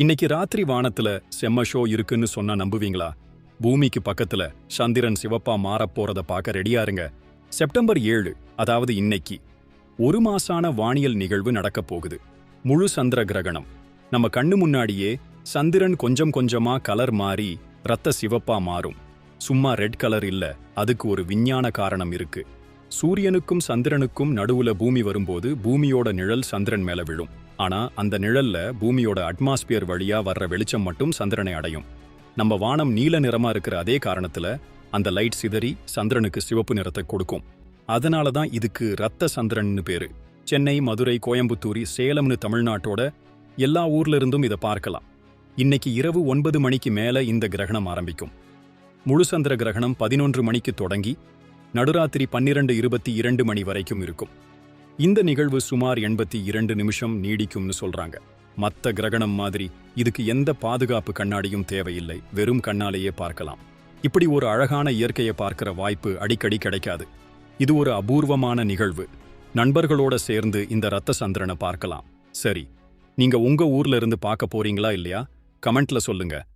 இன்னைக்கு ராத்திரி வானத்துல செம்ம ஷோ இருக்குன்னு சொன்னா நம்புவீங்களா? பூமிக்கு பக்கத்துல சந்திரன் சிவப்பா மாறப் போறத பார்க்க ரெடியா இருங்க. செப்டம்பர் ஏழு அதாவது இன்னைக்கு. ஒரு மாசான வானியல் நிகழ்வு நடக்கப் போகுது. முழு சந்திர கிரகணம். நம்ம கண்ணு முன்னாடியே சந்திரன் கொஞ்சம் கொஞ்சமா கலர் மாறி ரத்த சிவப்பா மாறும். சும்மா ரெட் கலர் இல்ல அதுக்கு ஒரு விஞ்ஞான காரணம் இருக்கு. சூரியனுக்கும் சந்திரனுக்கும் நடுவுல பூமி வரும்போது பூமியோட நிழல் சந்திரன் மேல விழும். ஆனா அந்த நிழல்ல பூமியோட அட்மாஸ்பியர் வழியா வர்ற வெளிச்சம் மட்டும் சந்திரனை அடையும். நம்ம வானம் நீல நிறமா இருக்கிற அதே காரணத்துல அந்த லைட் சிதறி சந்திரனுக்கு சிவப்பு நிறத்தை கொடுக்கும். அதனால தான் இதுக்கு ரத்த சந்திரன்னு பேரு. சென்னை மதுரை கோயம்புத்தூர் சேலம்னு தமிழ்நாட்டோட எல்லா ஊர்ல இருந்தும் இதை பார்க்கலாம். இன்னைக்கு இரவு ஒன்பது மணிக்கு மேல இந்த கிரகணம் ஆரம்பிக்கும். முழு சந்திர கிரகணம் பதினொன்று மணிக்கு தொடங்கி நடுராத்திரி பன்னிரண்டு இருபத்தி இரண்டு மணி வரைக்கும் இருக்கும். இந்த நிகழ்வு சுமார் எண்பத்தி இரண்டு நிமிஷம் நீடிக்கும்னு சொல்றாங்க. மத்த கிரகணம் மாதிரி இதுக்கு எந்த பாதுகாப்பு கண்ணாடியும் தேவையில்லை. வெறும் கண்ணாலேயே பார்க்கலாம். இப்படி ஒரு அழகான இயற்கையை பார்க்கிற வாய்ப்பு அடிக்கடி கிடைக்காது. இது ஒரு அபூர்வமான நிகழ்வு. நண்பர்களோட சேர்ந்து இந்த ரத்த சந்திரனை பார்க்கலாம். சரி நீங்க உங்க ஊர்ல இருந்து பார்க்க போறீங்களா இல்லையா? கமெண்ட்ல சொல்லுங்க.